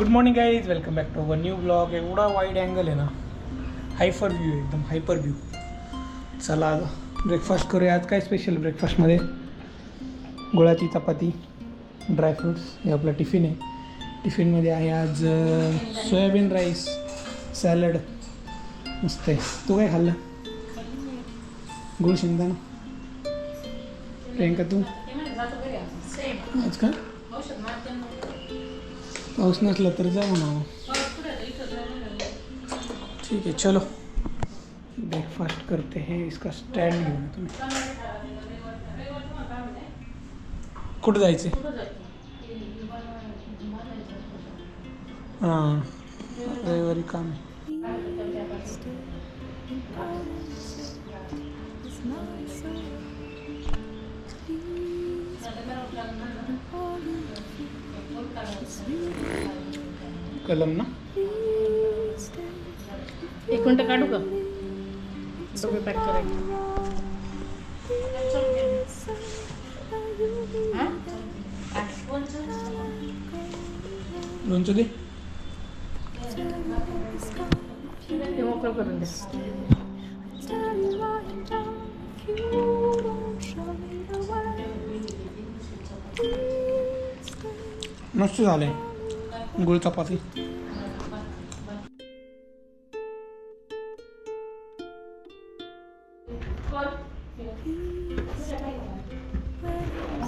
Good morning guys welcome back to one new blog एवढा wide angle आहे ना। Hyper view एकदम hyper view चला ब्रेकफास्ट करूया. आज काय स्पेशल ब्रेकफास्टमध्ये गुळाची चपाती ड्रायफ्रुट्स हे आपला टिफिन आहे. टिफिनमध्ये आहे आज सोयाबीन राईस सॅलड मस्त आहे. तू काय खाल्लं? गुळ शेंगदाणा. प्रियंका तू? आज का? पाऊस नसला तर जाऊ ना. ठीक है चलो. ब्रेकफास्ट करते हैं इसका स्टँड घेऊन तुम्ही कुठं जायचे हां रविवारी काम आहे. कलम ना? एक मिनटं काढू का? डबे पॅक करायचे. हा? लोणचं दे. ते मोकळं करून द्या मस्त झालंय. गुळ चपाती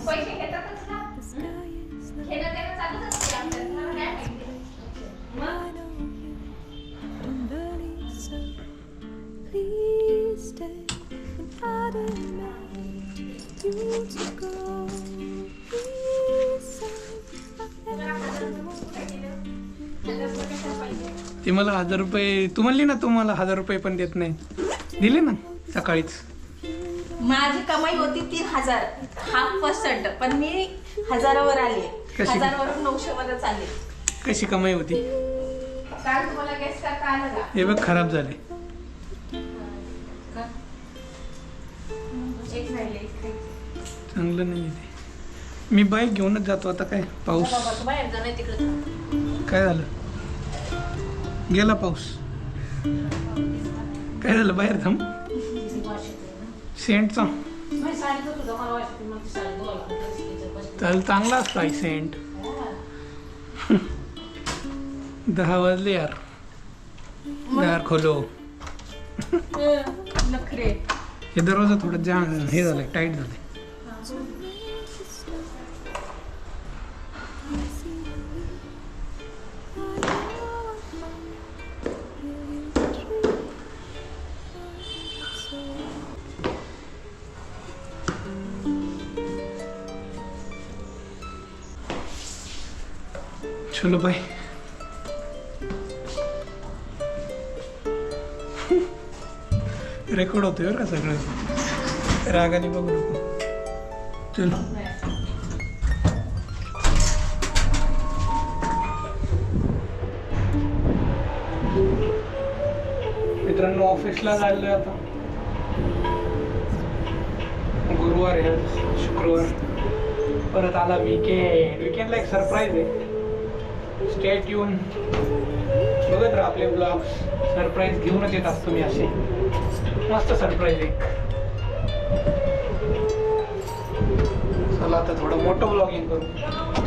पैसे घेतातच ना घेणं देणं चालूच असते आमच्यात. मला काय माहिती. मग Please stay when I demand you to go. ते मला हजार रुपये तू म्हणली ना तुम्हाला हजार रुपये पण देत नाही. दिले ना सकाळीच. माझी कमाई होती तीन हजार. हाफ पर्सेंट पण मी हजारावर आले कशी? हजारावरून नऊशे वर चालले कशी कमाई होती? काल तुम्हाला गेस करता आलं. का हे बघ खराब झाले. एक राहिले एक राहिले. चांगलं नाही ते. मी बाईक घेऊनच जातो आता काय? पाऊस. बाबा तू बाहेर जा नाही तिकडे थांब. काय झालं? गेला पाऊस. काय झालं बाहेर थांब. सेंटचा. तर चांगला असतो आई सेंट दहा वाजले यार. दार खोलो. नखरे. हे दरवाजा थोडं जा हे झालं टाईट झालं चलो बाय. रेकॉर्ड होतोय बरं का सगळं? रागाने बघू नको. चलो. मित्रांनो ऑफिसला जायला आता. गुरुवार आहे आज, शुक्रवार. परत आला विकेंड विकेंडला एक सरप्राईज आहे. स्टेट येऊन बघत राहा आपले ब्लॉग्स सरप्राईज घेऊनच येत असतो मी असे. मस्त सरप्राईज आहे चला आता थोडं मोठं ब्लॉगिंग करू.